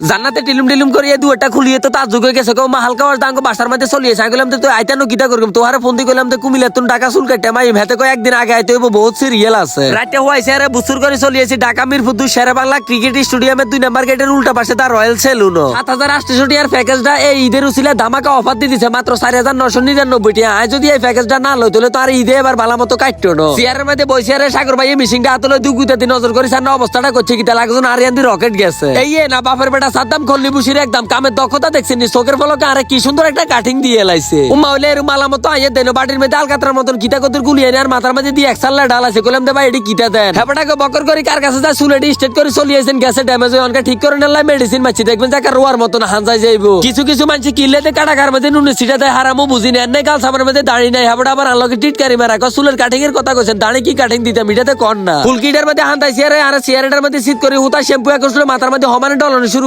জান্নাতে টিলুম টিলুম করিয়ে দুয়ারটা খুলিয়ে তো তার যুগে গেছে কেউ মা হালকা ওয়াজ দাঙ্গ বাসার মধ্যে চলিয়েছে আমি গেলাম তো আইতানো কিটা করলাম তো হারে ফোন দিয়ে গেলাম তো কুমিল্লা তুমি টাকা চুল কাটতে মাই ভেতে কয়, একদিন আগে আইতে হইব, বহুত সিরিয়াল আছে। রাতে হওয়াইছে আরে বুসুর করে চলিয়েছি ঢাকা, মিরপুর দুই শেরে বাংলা ক্রিকেট স্টেডিয়ামের দুই নাম্বার গেটের উল্টা পাশে তার রয়্যাল সেলুন সাত হাজার আটশো টিয়ার প্যাকেজটা এই ঈদের উচিলে ধামাকা অফার দিয়ে দিছে, মাত্র চার হাজার নশো নিরানব্বই টিয়া। আয় যদি এই প্যাকেজটা না লই তাহলে তো আর ঈদে এবার ভালো মতো কাটতো না। চেয়ারের মধ্যে বসে আরে সাগর ভাই মিশিংটা হাতলে দুগুতাতে নজর করে সার অবস্থাটা করছে কি তাহলে একজন আরিয়ান দি রকেট গেছে। এই না, বাপের বেটা একদম কামের দক্ষতা দেখছেন চোখের ফলকে আরে কি সুন্দর একটা কাটিং দিয়ে লাইছে উম্মা হইলে এরম মালা মতো আইয়ে দেন, বাটির মধ্যে মতন কিতা কতর গুলি এনে আর মাথার দিয়ে একসাল্লা ডাল আছে। এটি কিতা দেন। বকর করে, কার কাছে যা স্টেট করে চলিয়েছেন ড্যামেজ হয়ে ঠিক করে নেলাই মেডিসিন মাছি দেখবেন যাকে রোয়ার মতন হানজাই যাইবো। কিছু কিছু মানুষ কিল্লেতে কাটাকার মধ্যে নুনে সিটা দেয়, হারামো বুঝি নেন নাই গাল সামার মধ্যে দাঁড়িয়ে নাই। হেপাটা আবার আনলকে টিটকারি মারা। চুলের কাটিং এর কথা কইছেন, দাঁড়ি কি কাটিং দিতে মিটাতে কর না। ফুলকিটার মধ্যে হান্তাই সিয়ারে, আর সিয়ারেটার মধ্যে শীত করে হুতা শ্যাম্পু এক মাথার মধ্যে হমানে ডলানো শুরু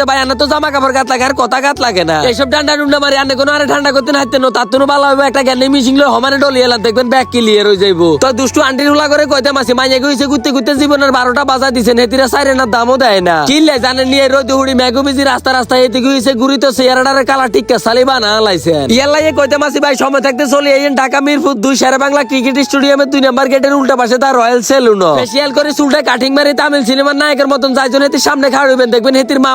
তো ভাই, আনা তো জামা কাপড় গাত লাগে, আর কথা গাত লাগে না। এইসব ডান্ডা ডুন্ডা মারি আনে কোনো আরে ঠান্ডা করতে না হাইতে না, তার তো ভালো হবে, একটা জ্ঞানী মিশিং লো হমানে ডলি এলাম, দেখবেন ব্যাগ ক্লিয়ার হয়ে যাইবো। তো দুষ্টু আন্টির হুলা করে কইতে মাসি মাইয়া গইছে ঘুরতে ঘুরতে জীবনের বারোটা বাজা দিছে নেতিরা সাইরে দামও দেয় না। কিনলে জানেন নিয়ে রোদ হুড়ি মেঘু বিজি, রাস্তা রাস্তা এতে গইছে ঘুরি তো চেয়ারটারে কালা টিক্কা সালিবা না লাইছে ইয়াল্লাইয়ে কইতে মাসি, ভাই, সময় থাকতে চলে, এই ঢাকা, মিরপুর, দুই শেরে বাংলা ক্রিকেট স্টেডিয়ামের দুই নাম্বার গেটের উল্টা পাশে তার রয়্যাল সেলুন ফেসিয়াল করে চুলটা কাটিং মারি, তামিল সিনেমার নায়কের মতন যাইজন হেতির সামনে খাড়ুবেন দেখবেন হেতির মা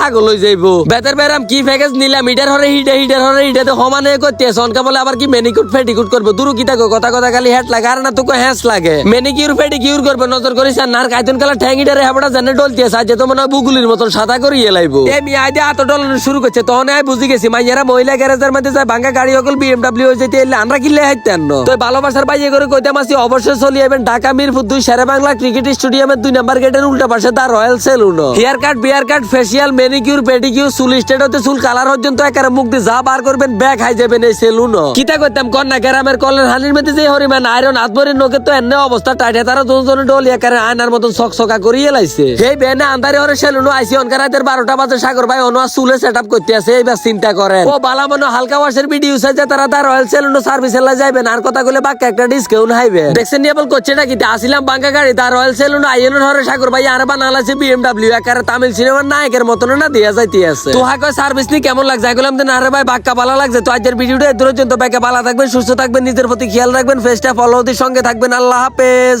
হাগল হয়ে যাইবো। বেতের কি প্যাকেজ নিলাম হিটার হরে সমানে করতে সনকা বলে আবার কি মেনিকুট ফেটিকুট করব? দূর কি থাকো কথা কথা খালি হেট লাগে আর না তোকে হ্যাস লাগে। মেনিকিউর ফেটিকিউর করবে নজর করিস আর নার কাইতন কালা ঠ্যাং হিটারে হেবড়া জানে ডলতে সাজে তো মনে হয় বুগুলির মতন সাদা এ মি আত ডলানো শুরু করছে তখন আমি বুঝি গেছি মাইয়ারা মহিলা গ্যারেজের মধ্যে যায় ভাঙ্গা গাড়ি সকল বিএমডব্লিউ হয়ে যেতে এলে আমরা কিনলে হাইতেন তো ভালোবাসার বাইয়ে করে কইতে মাসি অবশ্যই চলি যাবেন ঢাকা মিরপুর দুই শেরে বাংলা ক্রিকেট স্টেডিয়ামের দুই নাম্বার গেটের উল্টা পাশে তার royal saloon hair cut beard cut facial manicure pedicure চুল স্টেট হতে চুল কালার পর্যন্ত একারে মুখ দিয়ে যা বার করবেন ব্যাগ হাই যাবেন এই সেলুন কিতা করতাম কন্যা গ্রামের কলের হানির মধ্যে যে হরিমান আয়রন আতবরের নোকে তো এনে অবস্থা টাইটে তারা দুজন ডল একারে আয়নার মতন সকসকা করিয়ে লাইছে। সেই বেনে আন্দারে হরে সেলুন আইসি অনকার রাতের বারোটা বাজে সাগর ভাই অনুয়া চুলে সেট আপ করতে আছে এইবার চিন্তা করেন। ও বালা মনে হালকা ওয়াশের ভিডিও যে তারা তার রয়্যাল সেলুন সার্ভিস এলা যাইবেন, আর কথা কইলে বাক্কা একটা ডিসকাউন্ট হাইবে দেখছেন নি বল করছে নাকি আসিলাম বাঙ্কা গাড়ি তার রয়্যাল সেলুন আইএন হরে সাগর ভাই আর বানালাছে বিএমডব্লিউ একারে তামিল সিনেমার নায়কের মতন না দিয়া যাইতে আছে। তো কয় সার্ভিস নি কেমন লাগছে? কইলাম যে রে ভাই, বাক্কা ভালো লাগছে। তো আজকের ভিডিওটা এত পর্যন্ত। বাক্কা ভালো থাকবেন, সুস্থ থাকবেন, নিজের প্রতি খেয়াল রাখবেন ফেসটা ফলো সঙ্গে থাকবেন। আল্লাহ হাফেজ।